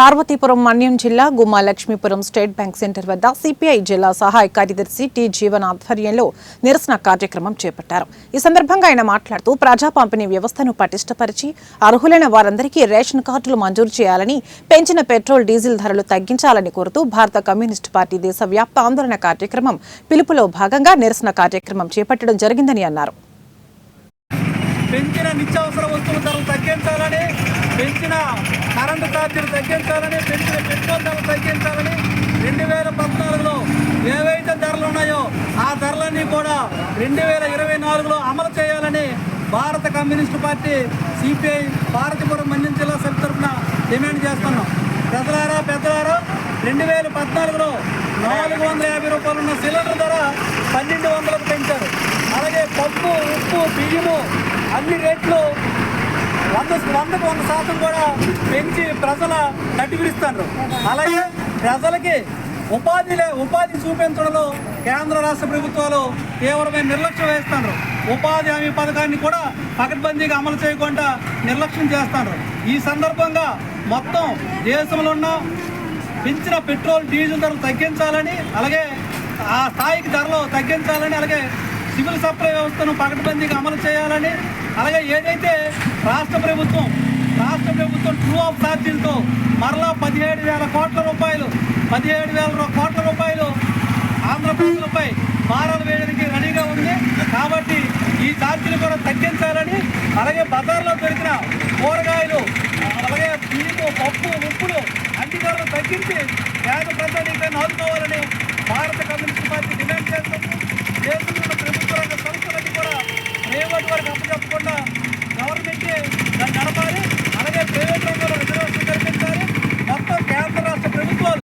పార్వతీపురం మన్యం జిల్లా Gumma Lakshmipuram state bank centre వద్ద CPI జిల్లా సహాయ కార్యదర్శి టి జీవన్ ఆధ్వర్యంలో నిరసన కార్యక్రమం చేపట్టారు. ఈ సందర్భంగా ఆయన మాట్లాడుతూ ప్రజా పంపిణీ వ్యవస్థను పటిష్టపరిచి అర్హులైన వారందరికీ రేషన్ కార్డులు మంజూరు చేయాలని పెంచిన పెట్రోల్ డీజిల్ ధరలు తగ్గించాలని కోరుతూ భారత కమ్యూనిస్టు పార్టీ దేశవ్యాప్త ఆందోళన కార్యక్రమం పిలుపులో భాగంగా నిరసన కార్యక్రమం చేపట్టడం జరిగిందని అన్నారు. పెంచిన నిత్యావసర వస్తువుల ధరలు తగ్గించాలని పెంచిన కరెంటు ఛార్జీలు తగ్గించాలని పెంచిన పెట్రోల్ ధరలు తగ్గించాలని రెండు వేల పద్నాలుగులో ఏవైతే ధరలు ఉన్నాయో ఆ ధరలన్నీ కూడా రెండు వేల ఇరవై నాలుగులో అమలు చేయాలని భారత communist party CPI Bharathipuram Manyam జిల్లా సభ్యు తరఫున డిమాండ్ చేస్తున్నాం. ప్రజలారా పెద్దలారా రెండు వేల పద్నాలుగులో నాలుగు వందల యాభై రూపాయలు ఉన్న సిలిండర్ ధర పన్నెండు వందలకు పెంచారు. అలాగే పప్పు ఉప్పు బియ్యము అన్ని రేట్లు వంద వందకు వంద శాతం కూడా పెంచి ప్రజల నటిపిస్తారు అలాగే ప్రజలకి ఉపాధి లే- ఉపాధి చూపించడంలో కేంద్ర రాష్ట్ర ప్రభుత్వాలు తీవ్రమైన నిర్లక్ష్యం వేస్తున్నారు ఉపాధి హామీ పథకాన్ని కూడా పకడ్బందీగా అమలు చేయకుండా నిర్లక్ష్యం చేస్తున్నారు ఈ సందర్భంగా మొత్తం దేశంలో ఉన్న పెంచిన పెట్రోల్ డీజిల్ ధరలు తగ్గించాలని అలాగే ఆ స్థాయికి ధరలు తగ్గించాలని అలాగే సివిల్ సప్లై వ్యవస్థను పకడ్బందీగా అమలు చేయాలని అలాగే ఏదైతే రాష్ట్ర ప్రభుత్వం రాష్ట్ర ప్రభుత్వం ట్రూ ఆఫ్ ఛార్జీలతో మరలా పదిహేడు వేల కోట్ల రూపాయలు పదిహేడు వేల కోట్ల రూపాయలు ఆంధ్ర ప్రజలపై భారాలు వేయడానికి రెడీగా ఉంది. కాబట్టి ఈ ఛార్జీలు కూడా తగ్గించాలని అలాగే బజార్లో దొరికిన కూరగాయలు అలాగే బియ్యము పప్పు ఉప్పులు అన్ని ధరలు తగ్గించి పేద ప్రజానికి ఆదుకోవాలని భారత కమ్యూనిస్ట్ పార్టీ డిమాండ్ చేస్తుంది. అప్పచెప్పకుండా